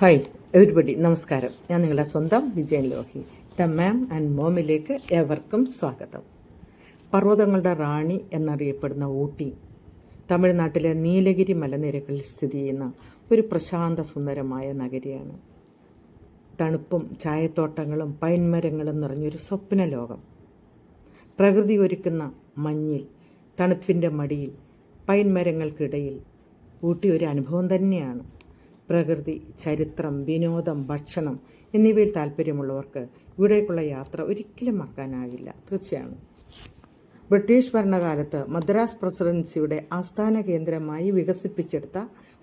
Hi everybody നമസ്കാരം. ഞാൻ നിങ്ങളുടെ സ്വന്തം Vijayan Lohi. The mom and മോമിലേക്ക് ഏവർക്കും സ്വാഗതം. പർവതങ്ങളുടെ റാണി എന്നറിയപ്പെടുന്ന ഊട്ടി തമിഴ്നാട്ടിലെ നീലഗിരി മലനിരകളിൽ സ്ഥിതി ചെയ്യുന്ന ഒരു പ്രശാന്ത സുന്ദരമായ നഗരിയാണ്. തണുപ്പും ചായത്തോട്ടങ്ങളും പൈൻമരങ്ങളും നിറഞ്ഞൊരു സ്വപ്ന ലോകം. പ്രകൃതി ഒരുക്കുന്ന മഞ്ഞിൽ തണുപ്പിന്റെ മടിയിൽ പൈൻമരങ്ങൾക്കിടയിൽ ഊട്ടി ഒരു അനുഭവം തന്നെയാണ്. പ്രകൃതി ചരിത്രം വിനോദം ഭക്ഷണം എന്നിവയിൽ താല്പര്യമുള്ളവർക്ക് ഇവിടേക്കുള്ള യാത്ര ഒരിക്കലും മറക്കാനാകില്ല. തീർച്ചയാണ്. ബ്രിട്ടീഷ് ഭരണകാലത്ത് മദ്രാസ് പ്രസിഡൻസിയുടെ ആസ്ഥാന കേന്ദ്രമായി വികസിപ്പിച്ചെടുത്ത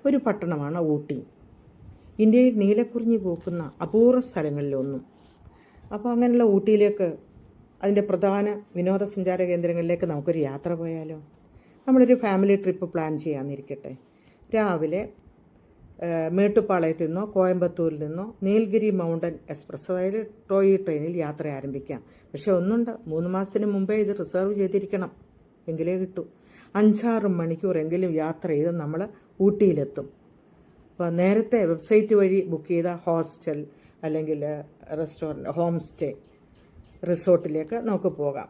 ഒരു പട്ടണമാണ് ഊട്ടി. ഇന്ത്യയിൽ നീലക്കുറിഞ്ഞു പൂക്കുന്ന അപൂർവ സ്ഥലങ്ങളിലൊന്നും. അപ്പോൾ അങ്ങനെയുള്ള ഊട്ടിയിലേക്ക് അതിന്റെ പ്രധാന വിനോദസഞ്ചാര കേന്ദ്രങ്ങളിലേക്ക് നമുക്കൊരു യാത്ര പോയാലോ? നമ്മളൊരു ഫാമിലി ട്രിപ്പ് പ്ലാൻ ചെയ്യാമെന്നിരിക്കട്ടെ രാവിലെ മേട്ടുപ്പാളയത്തു നിന്നോ കോയമ്പത്തൂരിൽ നിന്നോ നീൽഗിരി മൗണ്ടൻ എക്സ്പ്രസ് അതായത് ടോയ് ട്രെയിനിൽ യാത്ര ആരംഭിക്കാം. പക്ഷെ ഒന്നുണ്ട് മൂന്ന് മാസത്തിന് മുമ്പേ ഇത് റിസർവ് ചെയ്തിരിക്കണം. എങ്കിലേ കിട്ടൂ. അഞ്ചാറ് മണിക്കൂറെങ്കിലും യാത്ര ചെയ്ത് നമ്മൾ ഊട്ടിയിലെത്തും. അപ്പോൾ നേരത്തെ വെബ്സൈറ്റ് വഴി ബുക്ക് ചെയ്ത ഹോസ്റ്റൽ അല്ലെങ്കിൽ റെസ്റ്റോറന്റ് ഹോം സ്റ്റേ റിസോർട്ടിലേക്ക് നമുക്ക് പോകാം.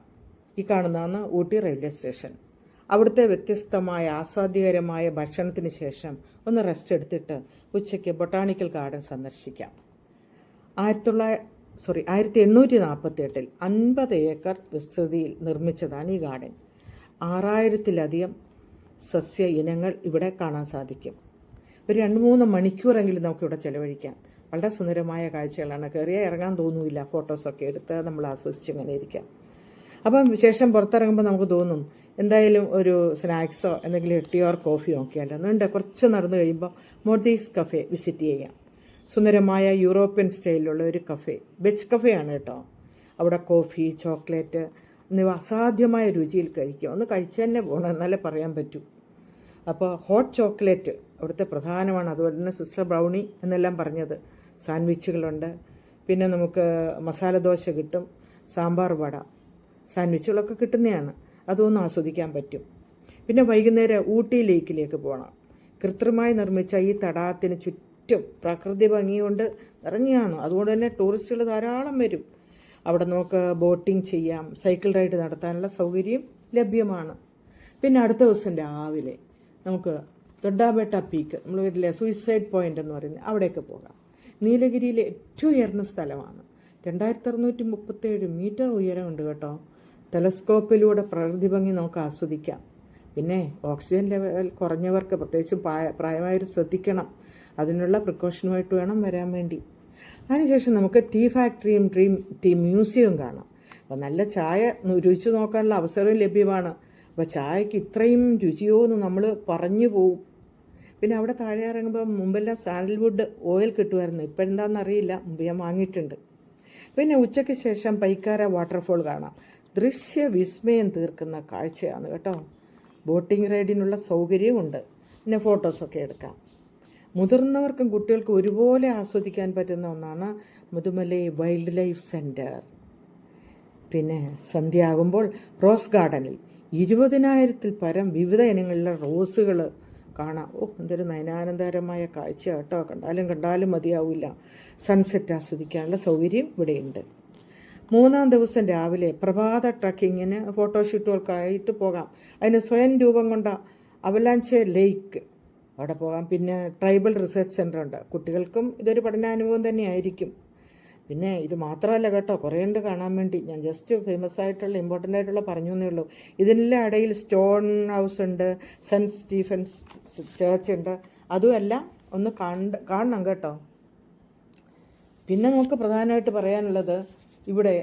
ഈ കാണുന്നതാണ് ഊട്ടി റെയിൽവേ സ്റ്റേഷൻ. അവിടുത്തെ വ്യത്യസ്തമായ ആസ്വാദ്യകരമായ ഭക്ഷണത്തിന് ശേഷം ഒന്ന് റെസ്റ്റ് എടുത്തിട്ട് ഉച്ചയ്ക്ക് ബൊട്ടാണിക്കൽ ഗാർഡൻ സന്ദർശിക്കാം. ആയിരത്തി തൊള്ളായിരത്തി സോറി ആയിരത്തി എണ്ണൂറ്റി നാൽപ്പത്തി എട്ടിൽ അൻപത് ഏക്കർ വിസ്തൃതിയിൽ നിർമ്മിച്ചതാണ് ഈ ഗാർഡൻ ആറായിരത്തിലധികം സസ്യ ഇനങ്ങൾ ഇവിടെ കാണാൻ സാധിക്കും. ഒരു രണ്ട് മൂന്ന് മണിക്കൂറെങ്കിലും നമുക്കിവിടെ ചെലവഴിക്കാം. വളരെ സുന്ദരമായ കാഴ്ചകളാണ്. കയറിയാൽ ഇറങ്ങാൻ തോന്നുന്നില്ല ഫോട്ടോസൊക്കെ എടുത്ത് നമ്മൾ ആസ്വദിച്ച് ഇങ്ങനെ ഇരിക്കാം. അപ്പം ശേഷം പുറത്തിറങ്ങുമ്പോൾ നമുക്ക് തോന്നും എന്തായാലും ഒരു സ്നാക്സോ എന്തെങ്കിലും ടീയോ കോഫിയോ ഒക്കെ അല്ല എന്നുണ്ട് കുറച്ച് നടന്നു കഴിയുമ്പോൾ മോർദീസ് കഫേ വിസിറ്റ് ചെയ്യാം. സുന്ദരമായ യൂറോപ്യൻ സ്റ്റൈലിലുള്ള ഒരു കഫേ വെജ് ആണ് കേട്ടോ. അവിടെ കോഫി ചോക്ലേറ്റ് എന്നിവ അസാധ്യമായ രുചിയിൽ കഴിക്കുക. ഒന്ന് കഴിച്ചു തന്നെ പോകണം എന്നാലേ പറയാൻ പറ്റൂ. അപ്പോൾ ഹോട്ട് ചോക്ലേറ്റ് അവിടുത്തെ പ്രധാനമാണ്. അതുപോലെ തന്നെ സിസ്റ്റർ ബ്രൗണി എന്നെല്ലാം പറഞ്ഞത്. സാൻഡ്വിച്ചുകളുണ്ട് പിന്നെ നമുക്ക് മസാല ദോശ കിട്ടും. സാമ്പാർ വട. സാൻഡ്വിച്ചുകളൊക്കെ കിട്ടുന്നതാണ്. അതൊന്നും ആസ്വദിക്കാൻ പറ്റും. പിന്നെ വൈകുന്നേരം ഊട്ടി ലേക്കിലേക്ക് പോകണം കൃത്രിമമായി നിർമ്മിച്ച ഈ തടാകത്തിന് ചുറ്റും പ്രകൃതി ഭംഗി കൊണ്ട് നിറഞ്ഞാണ്. അതുകൊണ്ട് തന്നെ ടൂറിസ്റ്റുകൾ ധാരാളം വരും. അവിടെ നമുക്ക് ബോട്ടിംഗ് ചെയ്യാം സൈക്കിൾ റൈഡ് നടത്താനുള്ള സൗകര്യം ലഭ്യമാണ്. പിന്നെ അടുത്ത ദിവസം രാവിലെ നമുക്ക് തൊഡാബേട്ട പീക്ക് നമ്മൾ വീട്ടിലെ സൂയിസൈഡ് പോയിന്റ് എന്ന് പറയുന്നത് അവിടെയൊക്കെ പോകാം. നീലഗിരിയിലെ ഏറ്റവും ഉയർന്ന സ്ഥലമാണ്. രണ്ടായിരത്തി അറുന്നൂറ്റി മുപ്പത്തേഴ് മീറ്റർ ഉയരമുണ്ട് കേട്ടോ. ടെലസ്കോപ്പിലൂടെ പ്രകൃതി ഭംഗി നമുക്ക് ആസ്വദിക്കാം. പിന്നെ ഓക്സിജൻ ലെവൽ കുറഞ്ഞവർക്ക് പ്രത്യേകിച്ച് പ്രായ പ്രായമായവർ ശ്രദ്ധിക്കണം. അതിനുള്ള പ്രിക്കോഷനുമായിട്ട് വേണം വരാൻ വേണ്ടി. അതിനുശേഷം നമുക്ക് ടീ ഫാക്ടറിയും ഡ്രീം ടീ മ്യൂസിയവും കാണാം. അപ്പോൾ നല്ല ചായ രുചിച്ചു നോക്കാനുള്ള അവസരവും ലഭ്യമാണ്. അപ്പോൾ ചായക്ക് ഇത്രയും രുചിയോ എന്ന് നമ്മൾ പറഞ്ഞു പോവും. പിന്നെ അവിടെ താഴെ ഇറങ്ങുമ്പോൾ മുമ്പെല്ലാം സാൻഡൽവുഡ് ഓയിൽ കിട്ടുമായിരുന്നു ഇപ്പം എന്താണെന്ന് അറിയില്ല മുമ്പ് ഞാൻ വാങ്ങിയിട്ടുണ്ട്. പിന്നെ ഉച്ചയ്ക്ക് ശേഷം പൈക്കാര വാട്ടർഫോൾ കാണാം. ദൃശ്യ വിസ്മയം തീർക്കുന്ന കാഴ്ചയാണ് കേട്ടോ. ബോട്ടിംഗ് റൈഡിനുള്ള സൗകര്യമുണ്ട് പിന്നെ ഫോട്ടോസൊക്കെ എടുക്കാം. മുതിർന്നവർക്കും കുട്ടികൾക്കും ഒരുപോലെ ആസ്വദിക്കാൻ പറ്റുന്ന ഒന്നാണ് മുതുമലൈ വൈൽഡ് ലൈഫ് സെന്റർ പിന്നെ സന്ധ്യയാകുമ്പോൾ റോസ് ഗാർഡനിൽ ഇരുപതിനായിരത്തിൽ പരം വിവിധ ഇനങ്ങളിലെ റോസുകൾ കാണാം. ഓ എന്തൊരു നയനാനന്ദകരമായ കാഴ്ച കേട്ടോ. കണ്ടാലും കണ്ടാലും മതിയാവില്ല. സൺസെറ്റ് ആസ്വദിക്കാനുള്ള സൗകര്യം ഇവിടെയുണ്ട്. മൂന്നാം ദിവസം രാവിലെ പ്രഭാത ട്രക്കിങ്ങിന് ഫോട്ടോഷൂട്ടുകൾക്കായിട്ട് പോകാം. അതിന് സ്വയം രൂപം കൊണ്ട അവലാഞ്ചെ ലേക്ക് അവിടെ പോകാം. പിന്നെ ട്രൈബൽ റിസർച്ച് സെന്റർ ഉണ്ട്. കുട്ടികൾക്കും ഇതൊരു പഠനാനുഭവം തന്നെയായിരിക്കും. പിന്നെ ഇത് മാത്രമല്ല കേട്ടോ കുറേ ഉണ്ട് കാണാൻ വേണ്ടി. ഞാൻ ജസ്റ്റ് ഫേമസ് ആയിട്ടുള്ള ഇമ്പോർട്ടന്റ് ആയിട്ടുള്ള പറഞ്ഞു എന്നേ ഉള്ളൂ. ഇതിനെല്ലാം ഇടയിൽ സ്റ്റോൺ ഹൗസ് ഉണ്ട് സെന്റ് സ്റ്റീഫൻസ് ചേർച്ച് ഉണ്ട്. അതുമല്ല ഒന്ന് കാണണം കേട്ടോ. പിന്നെ നമുക്ക് പ്രധാനമായിട്ട് പറയാനുള്ളത് ഇവിടെ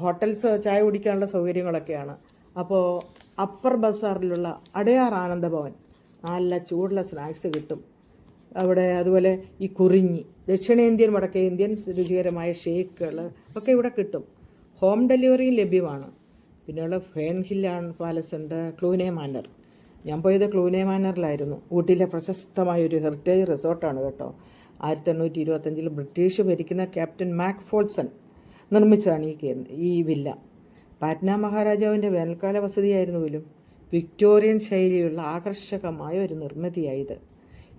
ഹോട്ടൽസ് ചായ കുടിക്കാനുള്ള സൗകര്യങ്ങളൊക്കെയാണ്. അപ്പോൾ അപ്പർ ബസാറിലുള്ള അടയാർ ആനന്ദഭവൻ നല്ല ചൂടുള്ള സ്നാക്സ് കിട്ടും. അവിടെ അതുപോലെ ഈ കുറിഞ്ഞി ദക്ഷിണേന്ത്യൻ വടക്കേ ഇന്ത്യൻ രുചികരമായ ഷേക്കുകൾ ഒക്കെ ഇവിടെ കിട്ടും. ഹോം ഡെലിവറിയും ലഭ്യമാണ്. പിന്നെയുള്ള ഫേൻ ഹില്ലാണ് പാലസ് ഉണ്ട് ക്ലൂനെ മാനർ ഞാൻ പോയത് ക്ലൂനെ മാനറിലായിരുന്നു ഊട്ടിയിലെ പ്രശസ്തമായ ഒരു ഹെറിറ്റേജ് റിസോർട്ടാണ് കേട്ടോ. ആയിരത്തി എണ്ണൂറ്റി ഇരുപത്തഞ്ചിൽ ബ്രിട്ടീഷ് ഭരിക്കുന്ന ക്യാപ്റ്റൻ മാക് ഫോൾസൺ നിർമ്മിച്ചതാണ് ഈ ഈ വില്ല. പാറ്റ്ന മഹാരാജാവിന്റെ വേനൽക്കാല വസതിയായിരുന്നു പോലും വിക്ടോറിയൻ ശൈലിയുള്ള ആകർഷകമായ ഒരു നിർമ്മിതിയായത്.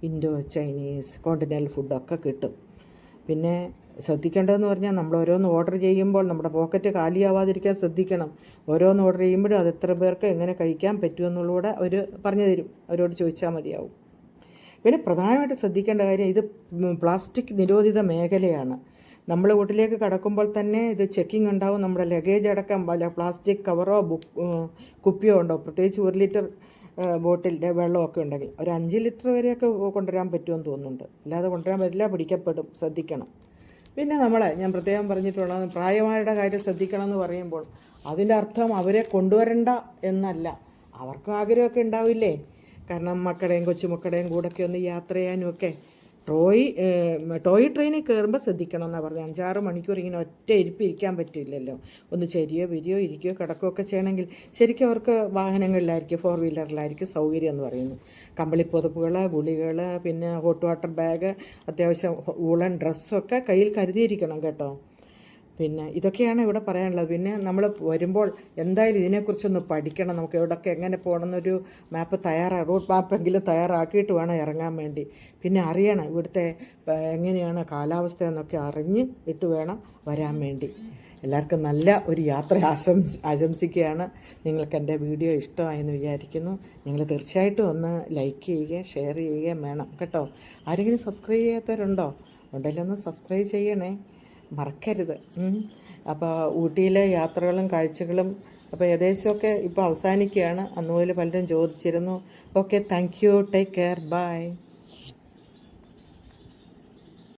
ഇൻഡോ ചൈനീസ് കോണ്ടിനെന്റൽ ഫുഡൊക്കെ കിട്ടും. പിന്നെ ശ്രദ്ധിക്കേണ്ടതെന്ന് പറഞ്ഞാൽ നമ്മൾ ഓരോന്ന് ഓർഡർ ചെയ്യുമ്പോൾ നമ്മുടെ പോക്കറ്റ് കാലിയാവാതിരിക്കാൻ ശ്രദ്ധിക്കണം. ഓരോന്ന് ഓർഡർ ചെയ്യുമ്പോഴും അത് എത്ര പേർക്ക് എങ്ങനെ കഴിക്കാൻ പറ്റുമെന്നുള്ളൂടെ അവർ പറഞ്ഞു തരും. അവരോട് ചോദിച്ചാൽ മതിയാവും. പിന്നെ പ്രധാനമായിട്ട് ശ്രദ്ധിക്കേണ്ട കാര്യം ഇത് പ്ലാസ്റ്റിക് നിരോധിത മേഖലയാണ്. നമ്മൾ വീട്ടിലേക്ക് കടക്കുമ്പോൾ തന്നെ ഇത് ചെക്കിംഗ് ഉണ്ടാവും. നമ്മുടെ ലഗേജ് അടക്കം വല്ല പ്ലാസ്റ്റിക് കവറോ ബുക്ക് കുപ്പിയോ ഉണ്ടോ? പ്രത്യേകിച്ച് ഒരു ലിറ്റർ ബോട്ടിലിന്റെ വെള്ളമൊക്കെ ഉണ്ടെങ്കിൽ ഒരു അഞ്ച് ലിറ്റർ വരെയൊക്കെ കൊണ്ടുവരാൻ പറ്റുമെന്ന് തോന്നുന്നുണ്ട്. അല്ലാതെ കൊണ്ടുവരാൻ പറ്റില്ല പിടിക്കപ്പെടും. ശ്രദ്ധിക്കണം. പിന്നെ നമ്മളെ ഞാൻ പ്രത്യേകം പറഞ്ഞിട്ടുള്ളത് പ്രായമായുടെ കാര്യം ശ്രദ്ധിക്കണം എന്ന് പറയുമ്പോൾ അതിന്റെ അർത്ഥം അവരെ കൊണ്ടുവരണ്ട എന്നല്ല. അവർക്കും ആഗ്രഹമൊക്കെ ഉണ്ടാവില്ലേ? കാരണം മക്കളുടെയും കൊച്ചുമക്കളുടെയും കൂടെയൊക്കെ ഒന്ന് യാത്ര ചെയ്യാനും ഒക്കെ ടോയ് ടോയ് ട്രെയിനിൽ കയറുമ്പോൾ ശ്രദ്ധിക്കണം എന്നാണ് പറഞ്ഞത് അഞ്ചാറ് മണിക്കൂർ ഇങ്ങനെ ഒറ്റ ഇരിപ്പ് ഇരിക്കാൻ പറ്റില്ലല്ലോ. ഒന്ന് ചെരിയോ വിരിയോ ഇരിക്കുകയോ കിടക്കുകയോ ഒക്കെ ചെയ്യണമെങ്കിൽ ശരിക്കും അവർക്ക് വാഹനങ്ങളിലായിരിക്കും ഫോർ വീലറിലായിരിക്കും സൗകര്യം എന്ന് പറയുന്നു. കമ്പിളിപ്പൊതുപ്പുകൾ ഗുളികൾ പിന്നെ ഹോട്ട് വാട്ടർ ബാഗ് അത്യാവശ്യം ഊളൻ ഡ്രസ്സൊക്കെ കയ്യിൽ കരുതിയിരിക്കണം കേട്ടോ. പിന്നെ ഇതൊക്കെയാണ് ഇവിടെ പറയാനുള്ളത്. പിന്നെ നമ്മൾ വരുമ്പോൾ എന്തായാലും ഇതിനെക്കുറിച്ചൊന്ന് പഠിക്കണം. നമുക്ക് എവിടെയൊക്കെ എങ്ങനെ പോകണമെന്നൊരു മാപ്പ് തയ്യാറാ റൂട്ട് മാപ്പെങ്കിലും തയ്യാറാക്കിയിട്ട് വേണം ഇറങ്ങാൻ വേണ്ടി. പിന്നെ അറിയണം ഇവിടുത്തെ എങ്ങനെയാണ് കാലാവസ്ഥ എന്നൊക്കെ അറിഞ്ഞ് ഇട്ട് വേണം വരാൻ വേണ്ടി. എല്ലാവർക്കും നല്ല ഒരു യാത്ര ആശം ആശംസിക്കുകയാണ്. നിങ്ങൾക്ക് എന്റെ വീഡിയോ ഇഷ്ടമായെന്ന് വിചാരിക്കുന്നു. നിങ്ങൾ തീർച്ചയായിട്ടും ഒന്ന് ലൈക്ക് ചെയ്യുകയും ഷെയർ ചെയ്യുകയും വേണം കേട്ടോ. ആരെങ്കിലും സബ്സ്ക്രൈബ് ചെയ്യാത്തവരുണ്ടോ? ഉണ്ടെങ്കിൽ ഒന്ന് സബ്സ്ക്രൈബ് ചെയ്യണേ. മറക്കരുത്. അപ്പോൾ ഊട്ടിയിലെ യാത്രകളും കാഴ്ചകളും അപ്പോൾ ഏകദേശമൊക്കെ ഇപ്പോൾ അവസാനിക്കുകയാണ്. അന്ന് മുതൽ പലരും ചോദിച്ചിരുന്നു. Okay thank you take care bye